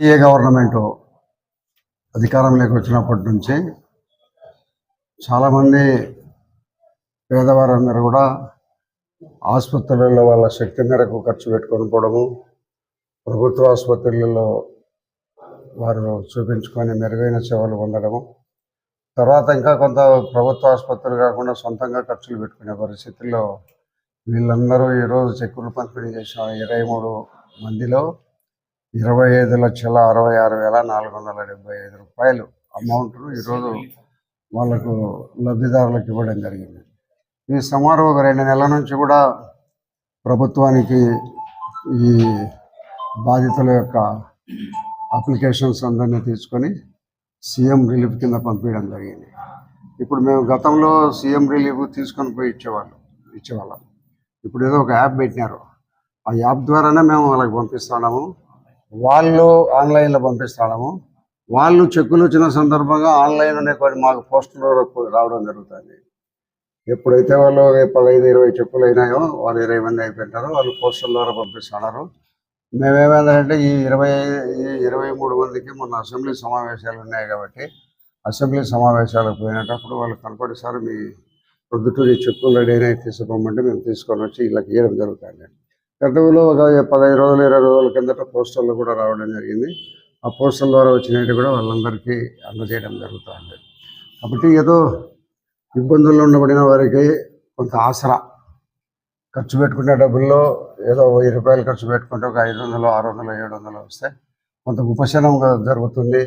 ఏ government అధికారంలోకి వచ్చినప్పటి నుంచి చాలామంది పేదవారందరూ కూడా ఆసుపత్రులలో వాళ్ళ శక్తి మేరకు ఖర్చు పెట్టుకొని పోవడము ప్రభుత్వ ఆసుపత్రులలో వారు చూపించుకొని మెరుగైన సేవలు పొందడము తర్వాత ఇంకా కొంత ప్రభుత్వ ఆసుపత్రులు కాకుండా సొంతంగా ఖర్చులు పెట్టుకునే పరిస్థితుల్లో వీళ్ళందరూ ఈరోజు చెక్కులు పంపిణీ చేసిన ఇరవై మూడు మందిలో ఇరవై ఐదు లక్షల అరవై ఆరు వేల నాలుగు వందల డెబ్బై ఐదు రూపాయలు అమౌంట్ను ఈరోజు వాళ్ళకు లబ్ధిదారులకు ఇవ్వడం జరిగింది. ఈ సుమారు ఒక రెండు నెలల నుంచి కూడా ప్రభుత్వానికి ఈ బాధితుల యొక్క అప్లికేషన్స్ అందరినీ తీసుకొని సీఎం రిలీఫ్ కింద పంపించడం జరిగింది. ఇప్పుడు మేము గతంలో సీఎం రిలీఫ్ తీసుకొని పోయి ఇచ్చేవాళ్ళం ఇచ్చేవాళ్ళం. ఇప్పుడు ఏదో ఒక యాప్ పెట్టినారు. ఆ యాప్ ద్వారానే మేము వాళ్ళకి పంపిస్తున్నాము. వాళ్ళు ఆన్లైన్లో పంపిస్తాము వాళ్ళు చెక్కులు వచ్చిన సందర్భంగా ఆన్లైన్లోనే కొన్ని మాకు పోస్టులు రావడం జరుగుతుంది. ఎప్పుడైతే వాళ్ళు పదహైదు ఇరవై చెక్కులు అయినాయో వాళ్ళు ఇరవై మంది అయిపోయింటారో వాళ్ళు పోస్టుల ద్వారా పంపిస్తున్నారు. మేమేమైందంటే ఈ ఇరవై ఈ ఇరవై మూడు మందికి మొన్న అసెంబ్లీ సమావేశాలు ఉన్నాయి కాబట్టి అసెంబ్లీ సమావేశాలకు పోయినప్పుడు వాళ్ళు కనపడి సార్ మీ ప్రొద్దుటూరి చెక్కులు రెడీ అయినా తీసుకోమంటే మేము తీసుకొని వచ్చి ఇలా ఇవ్వడం జరుగుతుంది. గతంలో ఒక పదహైదు రోజులు ఇరవై రోజుల కిందట పోస్టర్లు కూడా రావడం జరిగింది. ఆ పోస్టర్ల ద్వారా వచ్చినట్టు కూడా వాళ్ళందరికీ అందజేయడం జరుగుతుంది. కాబట్టి ఏదో ఇబ్బందుల్లో ఉండబడిన వారికి కొంత ఆసరా. ఖర్చు పెట్టుకునే డబ్బుల్లో ఏదో వెయ్యి రూపాయలు ఖర్చు పెట్టుకుంటే ఒక ఐదు వందలు ఆరు వందలు ఏడు వందలు వస్తే కొంత ఉపశమనం జరుగుతుంది.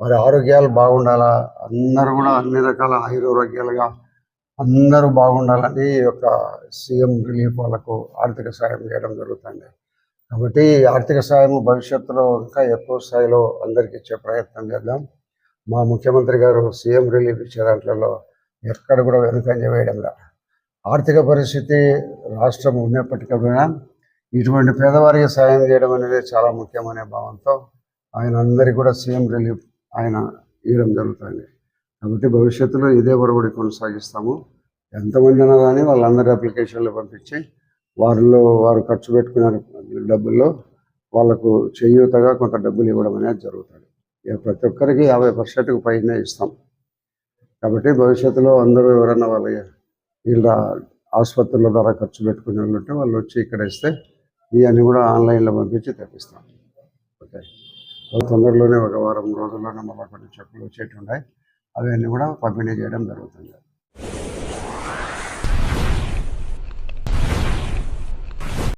వారి ఆరోగ్యాలు బాగుండాలా? అందరూ కూడా అన్ని రకాల ఆయురారోగ్యాలుగా అందరూ బాగుండాలని ఈ యొక్క సీఎం రిలీఫ్ వాళ్ళకు ఆర్థిక సాయం చేయడం జరుగుతుంది. కాబట్టి ఆర్థిక సాయం భవిష్యత్తులో ఇంకా ఎక్కువ స్థాయిలో అందరికీ ఇచ్చే ప్రయత్నం చేద్దాం. మా ముఖ్యమంత్రి గారు సీఎం రిలీఫ్ ఇచ్చే దాంట్లో ఎక్కడ కూడా వెనుకంజ వేయడంలా ఆర్థిక పరిస్థితి రాష్ట్రం ఉన్నప్పటికైనా ఇటువంటి పేదవారికి సాయం చేయడం అనేది చాలా ముఖ్యమనే భావంతో ఆయన అందరికీ కూడా సీఎం రిలీఫ్ ఆయన ఇవ్వడం జరుగుతుంది. కాబట్టి భవిష్యత్తులో ఇదే ఒరబడి కొనసాగిస్తాము. ఎంతమంది అయినా కానీ వాళ్ళందరి అప్లికేషన్లు పంపించి వారిలో వారు ఖర్చు పెట్టుకునే డబ్బుల్లో వాళ్ళకు చేయూతగా కొంత డబ్బులు ఇవ్వడం అనేది జరుగుతుంది. ప్రతి ఒక్కరికి యాభై పర్సెంట్కి పైనే ఇస్తాం. కాబట్టి భవిష్యత్తులో అందరూ ఎవరైనా వాళ్ళ వీళ్ళ ఆసుపత్రుల ద్వారా ఖర్చు పెట్టుకునే వాళ్ళు ఉంటే వాళ్ళు వచ్చి ఇక్కడ ఇస్తే ఇవన్నీ కూడా ఆన్లైన్లో పంపించి తెప్పిస్తాం. ఓకే. తొందరలోనే ఒక వారం రోజుల్లోనే మళ్ళీ కొన్ని చెక్కులు వచ్చేటి ఉన్నాయి. అవన్నీ కూడా పంపిణీ చేయడం జరుగుతుంది.